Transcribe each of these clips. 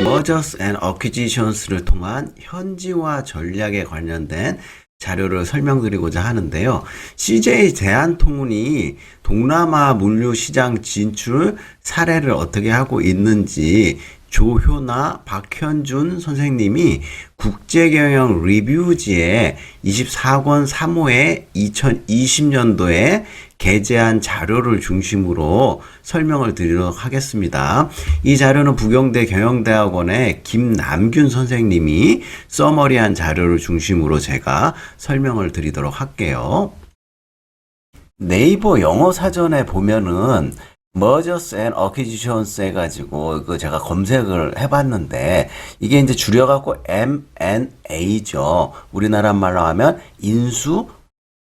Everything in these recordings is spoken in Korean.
Mergers and Acquisitions를 통한 현지화 전략에 관련된 자료를 설명드리고자 하는데요. CJ 대한통운이 동남아 물류 시장 진출 사례를 어떻게 하고 있는지 조효나 박현준 선생님이 국제경영 리뷰지에 24권 3호에 2020년도에 게재한 자료를 중심으로 설명을 드리도록 하겠습니다. 이 자료는 부경대 경영대학원의 김남균 선생님이 써머리한 자료를 중심으로 제가 설명을 드리도록 할게요. 네이버 영어 사전에 보면은 mergers and acquisitions 해가지고 그 제가 검색을 해봤는데 이게 이제 줄여갖고 M&A죠. 우리나라 말로 하면 인수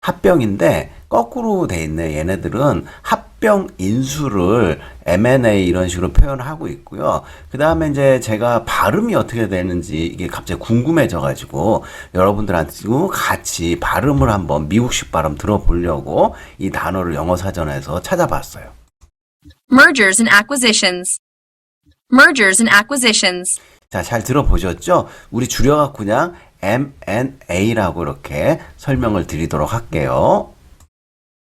합병인데 거꾸로 돼 있네. 얘네들은 합병 인수를 M&A 이런 식으로 표현하고 있고요. 그 다음에 이제 제가 발음이 어떻게 되는지 이게 갑자기 궁금해져 가지고 여러분들한테 같이 발음을 한번 미국식 발음 들어보려고 이 단어를 영어 사전에서 찾아봤어요. Mergers and acquisitions. Mergers and acquisitions. 자, 잘 들어보셨죠? 우리 줄여갖고 그냥 M&A라고 이렇게 설명을 드리도록 할게요.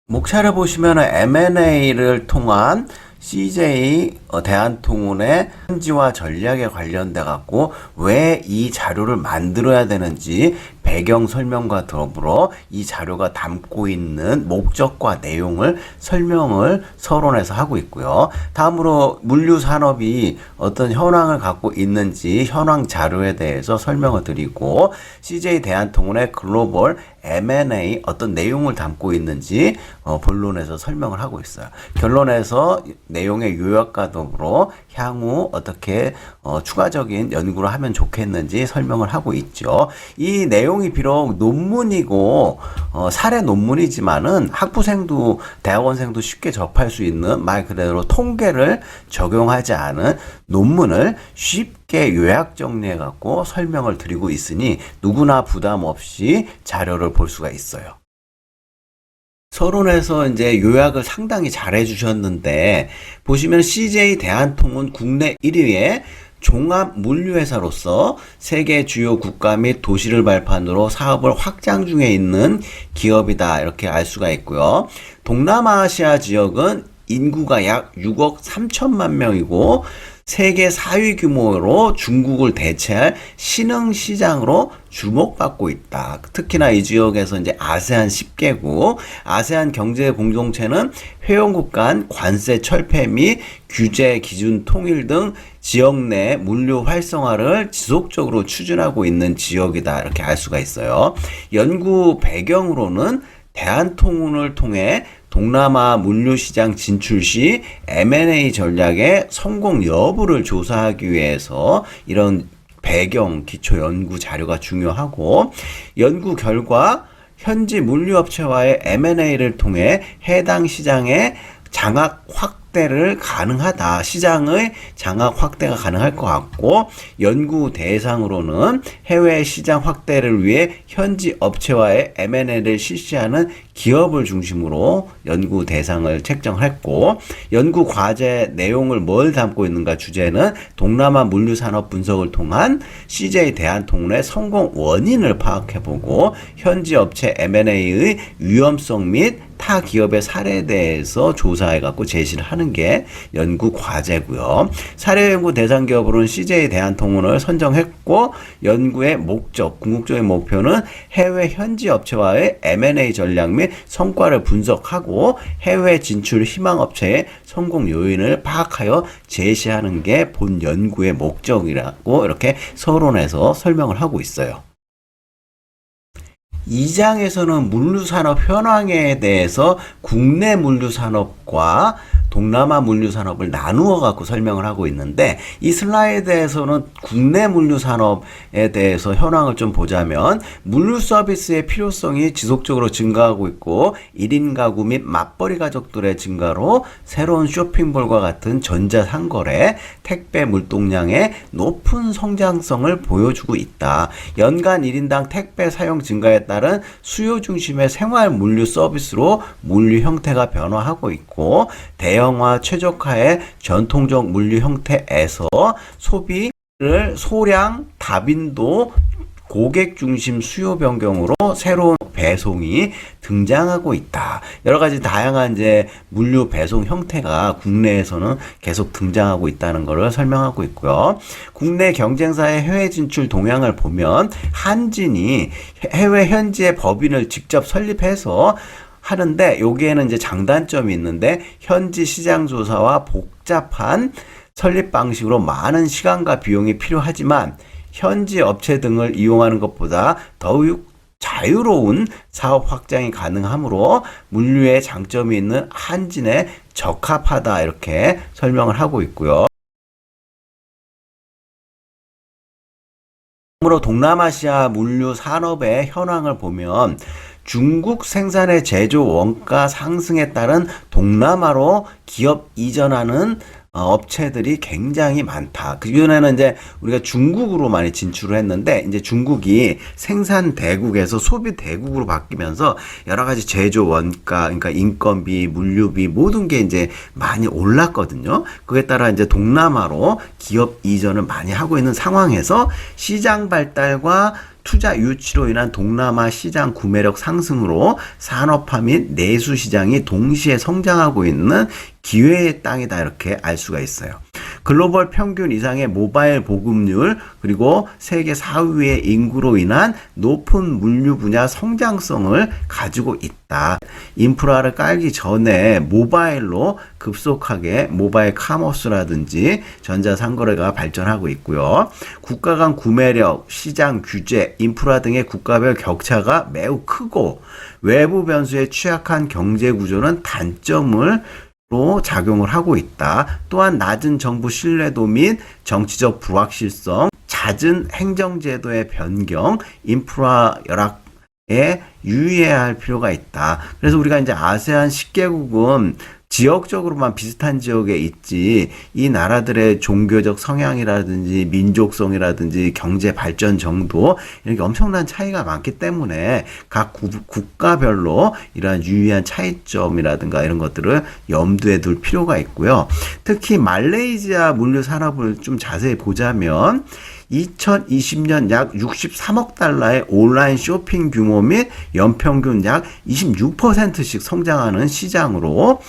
목차를 보시면 M&A를 통한 CJ 어, 대한통운의 현지화 전략에 관련돼 갖고 왜 이 자료를 만들어야 되는지 배경 설명과 더불어 이 자료가 담고 있는 목적과 내용을 설명을 서론에서 하고 있고요. 다음으로 물류 산업이 어떤 현황을 갖고 있는지 현황 자료에 대해서 설명을 드리고 CJ 대한통운의 글로벌 M&A 어떤 내용을 담고 있는지 어, 본론에서 설명을 하고 있어요. 결론에서 내용의 요약과 더불어 향후 어떻게 어, 추가적인 연구를 하면 좋겠는지 설명을 하고 있죠. 이 내용 이 비록 논문이고 어, 사례 논문이지만은 학부생도 대학원생도 쉽게 접할 수 있는 말 그대로 통계를 적용하지 않은 논문을 쉽게 요약 정리해 갖고 설명을 드리고 있으니 누구나 부담 없이 자료를 볼 수가 있어요. 서론에서 이제 요약을 상당히 잘 해주셨는데 보시면 CJ 대한통운 국내 1위의 종합 물류회사로서 세계 주요 국가 및 도시를 발판으로 사업을 확장 중에 있는 기업이다 이렇게 알 수가 있고요. 동남아시아 지역은 인구가 약 6억 3천만 명이고 세계 4위 규모로 중국을 대체할 신흥 시장으로 주목받고 있다. 특히나 이 지역에서 이제 아세안 10개국, 아세안 경제 공동체는 회원국 간 관세 철폐 및 규제 기준 통일 등 지역 내 물류 활성화를 지속적으로 추진하고 있는 지역이다. 이렇게 알 수가 있어요. 연구 배경으로는 대한통운을 통해 동남아 물류시장 진출 시 M&A 전략의 성공 여부를 조사하기 위해서 이런 배경 기초 연구 자료가 중요하고 연구 결과 현지 물류업체와의 M&A를 통해 해당 시장의 장악 확대를 가능하다. 시장의 장악 확대가 가능할 것 같고 연구 대상으로는 해외 시장 확대를 위해 현지 업체와의 M&A를 실시하는 기업을 중심으로 연구 대상을 책정했고 연구 과제 내용을 뭘 담고 있는가 주제는 동남아 물류 산업 분석을 통한 CJ 대한통운의 성공 원인을 파악해보고 현지 업체 M&A의 위험성 및 타 기업의 사례에 대해서 조사해 갖고 제시를 하는 게 연구 과제고요. 사례 연구 대상 기업으로는 CJ 대한통운을 선정했고 연구의 목적, 궁극적인 목표는 해외 현지 업체와의 M&A 전략 및 성과를 분석하고 해외 진출 희망 업체의 성공 요인을 파악하여 제시하는 게 본 연구의 목적이라고 이렇게 서론에서 설명을 하고 있어요. 2장에서는 물류산업 현황에 대해서 국내 물류산업과 동남아 물류 산업을 나누어 갖고 설명을 하고 있는데 이 슬라이드에서는 국내 물류 산업에 대해서 현황을 좀 보자면 물류 서비스의 필요성이 지속적으로 증가하고 있고 1인 가구 및 맞벌이 가족들의 증가로 새로운 쇼핑몰과 같은 전자 상거래, 택배 물동량의 높은 성장성을 보여주고 있다. 연간 1인당 택배 사용 증가에 따른 수요 중심의 생활 물류 서비스로 물류 형태가 변화하고 있고 대 형화 최적화의 전통적 물류 형태에서 소비를 소량 다빈도 고객 중심 수요 변경으로 새로운 배송이 등장하고 있다. 여러 가지 다양한 이제 물류 배송 형태가 국내에서는 계속 등장하고 있다는 것을 설명하고 있고요. 국내 경쟁사의 해외 진출 동향을 보면 한진이 해외 현지의 법인을 직접 설립해서 하는데 여기에는 이제 장단점이 있는데 현지 시장 조사와 복잡한 설립 방식으로 많은 시간과 비용이 필요하지만 현지 업체 등을 이용하는 것보다 더욱 자유로운 사업 확장이 가능하므로 물류에 장점이 있는 한진에 적합하다 이렇게 설명을 하고 있고요. 그러므로 동남아시아 물류 산업의 현황을 보면 중국 생산의 제조 원가 상승에 따른 동남아로 기업 이전하는 어, 업체들이 굉장히 많다. 그 전에는 이제 우리가 중국으로 많이 진출을 했는데 이제 중국이 생산 대국에서 소비 대국으로 바뀌면서 여러 가지 제조 원가, 그러니까 인건비, 물류비 모든 게 이제 많이 올랐거든요. 그에 따라 이제 동남아로 기업 이전을 많이 하고 있는 상황에서 시장 발달과 투자 유치로 인한 동남아 시장 구매력 상승으로 산업화 및 내수 시장이 동시에 성장하고 있는 기회의 땅이다 이렇게 알 수가 있어요. 글로벌 평균 이상의 모바일 보급률 그리고 세계 4위의 인구로 인한 높은 물류 분야 성장성을 가지고 있다. 인프라를 깔기 전에 모바일로 급속하게 모바일 카머스라든지 전자상거래가 발전하고 있고요. 국가 간 구매력, 시장 규제, 인프라 등의 국가별 격차가 매우 크고 외부 변수에 취약한 경제 구조는 단점을 로 작용을 하고 있다. 또한 낮은 정부 신뢰도 및 정치적 불확실성, 잦은 행정제도의 변경, 인프라 열악 에 유의해야 할 필요가 있다. 그래서 우리가 이제 아세안 10개국은 지역적으로만 비슷한 지역에 있지 이 나라들의 종교적 성향이라든지 민족성이라든지 경제 발전 정도 이렇게 엄청난 차이가 많기 때문에 각 구- 국가별로 이러한 유의한 차이점이라든가 이런 것들을 염두에 둘 필요가 있고요. 특히 말레이시아 물류 산업을 좀 자세히 보자면 2020년 약 63억 달러의 온라인 쇼핑 규모 및 연평균 약 26%씩 성장하는 시장으로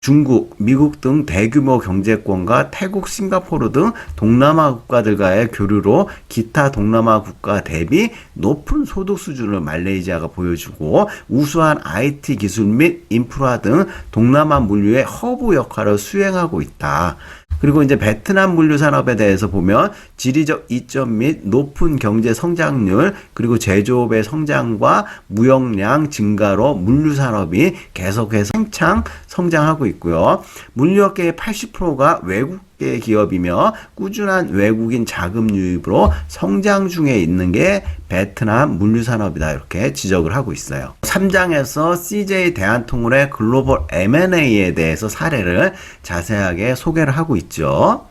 중국, 미국 등 대규모 경제권과 태국, 싱가포르 등 동남아 국가들과의 교류로 기타 동남아 국가 대비 높은 소득 수준을 말레이시아가 보여주고 우수한 IT 기술 및 인프라 등 동남아 물류의 허브 역할을 수행하고 있다. 그리고 이제 베트남 물류 산업에 대해서 보면 지리적 이점 및 높은 경제 성장률 그리고 제조업의 성장과 무역량 증가로 물류 산업이 계속해서 팽창 성장하고 있고요. 물류업계의 80%가 외국 계 기업이며 꾸준한 외국인 자금 유입으로 성장 중에 있는 게 베트남 물류 산업이다 이렇게 지적을 하고 있어요. 3장에서 CJ 대한통운의 글로벌 M&A에 대해서 사례를 자세하게 소개를 하고 있죠.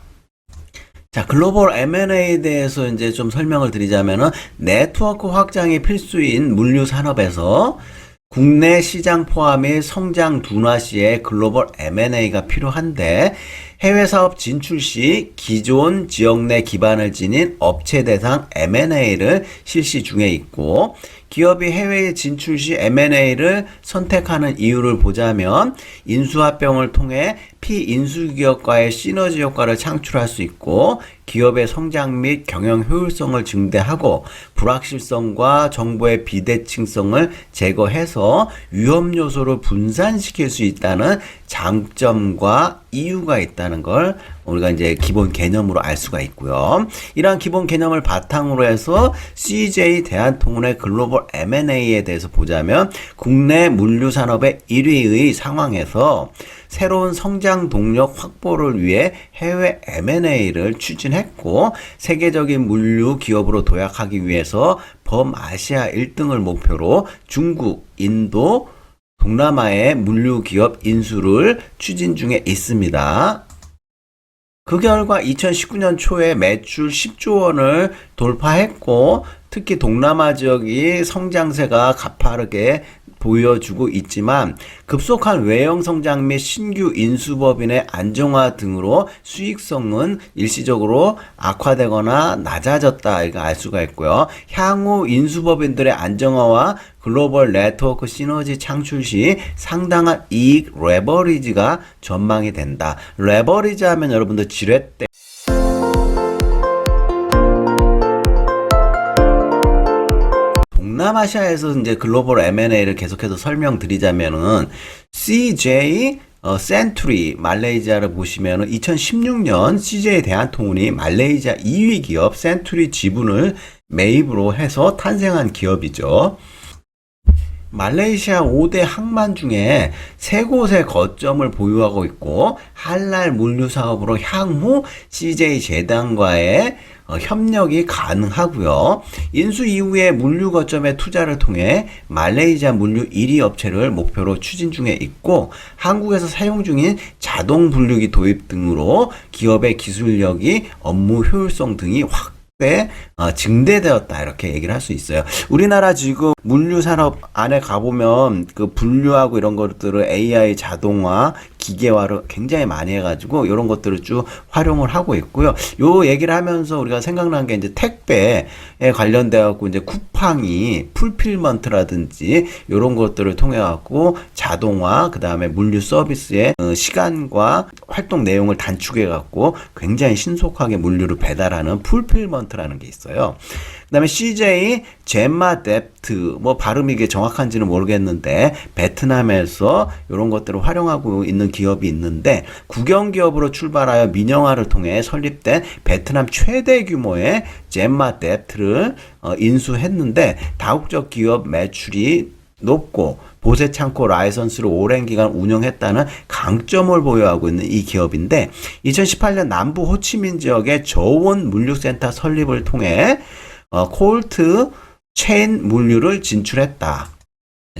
자, 글로벌 M&A에 대해서 이제 좀 설명을 드리자면은 네트워크 확장이 필수인 물류 산업에서 국내 시장 포함의 성장 둔화 시에 글로벌 M&A가 필요한데 해외 사업 진출 시 기존 지역 내 기반을 지닌 업체 대상 M&A를 실시 중에 있고 기업이 해외에 진출 시 M&A를 선택하는 이유를 보자면 인수합병을 통해 피인수 기업과의 시너지 효과를 창출할 수 있고 기업의 성장 및 경영 효율성을 증대하고 불확실성과 정보의 비대칭성을 제거해서 위험 요소를 분산시킬 수 있다는 장점과 이유가 있다는 걸 우리가 이제 기본 개념으로 알 수가 있고요. 이러한 기본 개념을 바탕으로 해서 CJ 대한통운의 글로벌 M&A에 대해서 보자면 국내 물류 산업의 1위의 상황에서 새로운 성장 동력 확보를 위해 해외 M&A를 추진했고 세계적인 물류 기업으로 도약하기 위해서 범아시아 1등을 목표로 중국, 인도, 동남아의 물류 기업 인수를 추진 중에 있습니다. 그 결과 2019년 초에 매출 10조 원을 돌파했고 특히 동남아 지역이 성장세가 가파르게 보여주고 있지만 급속한 외형 성장 및 신규 인수법인의 안정화 등으로 수익성은 일시적으로 악화되거나 낮아졌다 이거 알 수가 있고요. 향후 인수법인들의 안정화와 글로벌 네트워크 시너지 창출 시 상당한 이익 레버리지가 전망이 된다. 레버리지 하면 여러분들 때 동남아시아에서 이제 글로벌 M&A를 계속해서 설명드리자면은 CJ 어, 센투리 말레이시아를 보시면은 2016년 CJ 대한통운이 말레이시아 2위 기업 센투리 지분을 매입으로 해서 탄생한 기업이죠. 말레이시아 5대 항만 중에 세 곳의 거점을 보유하고 있고 할랄 물류 사업으로 향후 CJ 재단과의 어, 협력이 가능하고요. 인수 이후에 물류 거점의 투자를 통해 말레이시아 물류 1위 업체를 목표로 추진 중에 있고 한국에서 사용 중인 자동 분류기 도입 등으로 기업의 기술력이 업무 효율성 등이 확 때 어, 증대되었다 이렇게 얘기를 할 수 있어요. 우리나라 지금 물류 산업 안에 가보면 그 분류하고 이런 것들을 AI 자동화, 기계화를 굉장히 많이 해가지고 이런 것들을 쭉 활용을 하고 있고요. 요 얘기를 하면서 우리가 생각난 게 이제 택배에 관련돼 갖고 이제 쿠팡이 풀필먼트라든지 이런 것들을 통해 갖고 자동화, 그 다음에 물류 서비스의 어, 시간과 활동 내용을 단축해 갖고 굉장히 신속하게 물류를 배달하는 풀필먼트라는 게 있어요. 그 다음에 CJ 젠마 뎁트 뭐 발음이 이게 정확한지는 모르겠는데 베트남에서 이런 것들을 활용하고 있는 기업이 있는데 국영 기업으로 출발하여 민영화를 통해 설립된 베트남 최대 규모의 젠마 뎁트를 어, 인수했는데 다국적 기업 매출이 높고 보세 창고 라이선스를 오랜 기간 운영했다는 강점을 보유하고 있는 이 기업인데 2018년 남부 호치민 지역의 저온 물류센터 설립을 통해 어, 콜트 체인 물류를 진출했다.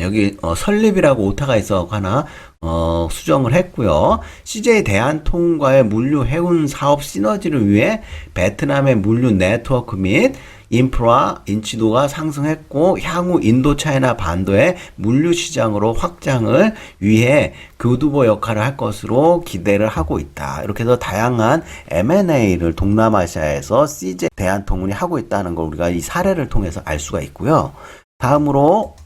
여기 어, 설립이라고 오타가 있어 하나 어, 수정을 했고요. CJ 대한통과의 물류 해운 사업 시너지를 위해 베트남의 물류 네트워크 및 인프라 인지도가 상승했고 향후 인도 차이나 반도의 물류 시장으로 확장을 위해 교두보 역할을 할 것으로 기대를 하고 있다. 이렇게 해서 다양한 M&A를 동남아시아에서 CJ 대한통운이 하고 있다는 걸 우리가 이 사례를 통해서 알 수가 있고요. 다음으로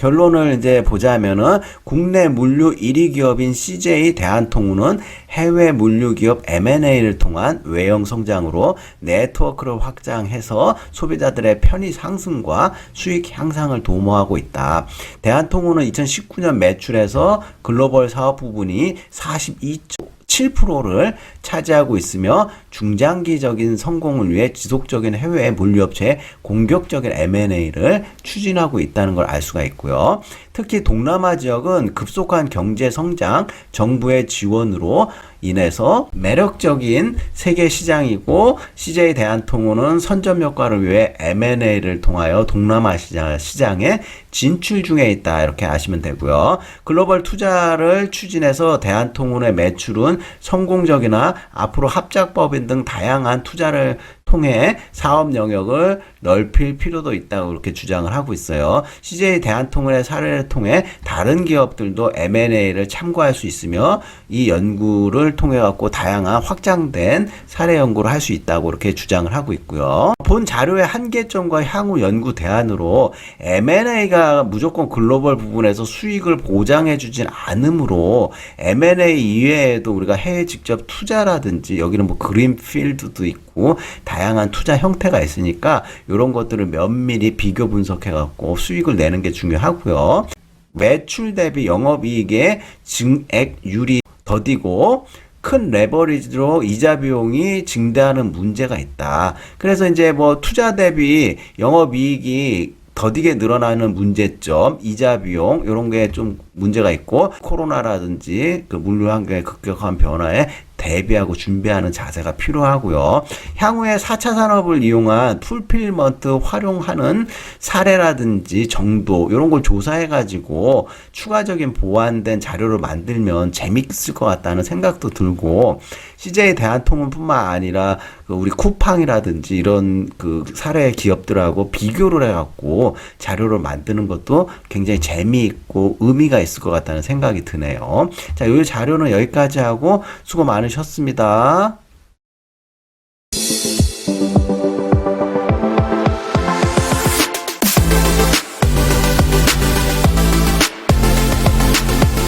결론을 이제 보자면은 국내 물류 1위 기업인 CJ 대한통운은 해외 물류 기업 M&A를 통한 외형 성장으로 네트워크를 확장해서 소비자들의 편의 상승과 수익 향상을 도모하고 있다. 대한통운은 2019년 매출에서 글로벌 사업 부분이 42조 7%를 차지하고 있으며 중장기적인 성공을 위해 지속적인 해외 물류업체의 공격적인 M&A를 추진하고 있다는 걸 알 수가 있고요. 특히 동남아 지역은 급속한 경제 성장, 정부의 지원으로 인해서 매력적인 세계 시장이고 CJ 대한통운은 선점 효과를 위해 M&A를 통하여 동남아 시장, 시장에 진출 중에 있다 이렇게 아시면 되고요. 글로벌 투자를 추진해서 대한통운의 매출은 성공적이나 앞으로 합작법인 등 다양한 투자를 통해 사업 영역을 넓힐 필요도 있다고 그렇게 주장을 하고 있어요. CJ 대한통운의 사례를 통해 다른 기업들도 M&A를 참고할 수 있으며 이 연구를 통해 갖고 다양한 확장된 사례 연구를 할 수 있다고 이렇게 주장을 하고 있고요. 본 자료의 한계점과 향후 연구 대안으로 M&A가 무조건 글로벌 부분에서 수익을 보장해 주진 않으므로 M&A 이외에도 우리가 해외 직접 투자라든지 여기는 뭐 그린필드도 있고 다 양한 투자 형태가 있으니까 이런 것들을 면밀히 비교 분석해 갖고 수익을 내는 게 중요하고요. 매출 대비 영업이익의 증액률이 더디고 큰 레버리지로 이자 비용이 증대하는 문제가 있다. 그래서 이제 뭐 투자 대비 영업이익이 더디게 늘어나는 문제점, 이자 비용 이런 게 좀 문제가 있고 코로나라든지 그 물류 환경의 급격한 변화에 대비하고 준비하는 자세가 필요하고요. 향후에 4차 산업을 이용한 풀필먼트 활용하는 사례라든지 정도 이런 걸 조사해 가지고 추가적인 보완된 자료를 만들면 재밌을 것 같다는 생각도 들고 CJ 대한통운뿐만 아니라 그 우리 쿠팡이라든지 이런 그 사례 기업들하고 비교를 해갖고 자료를 만드는 것도 굉장히 재미있고 의미가 있을 것 같다는 생각이 드네요. 자, 이 자료는 여기까지 하고 수고 많으셨습니다.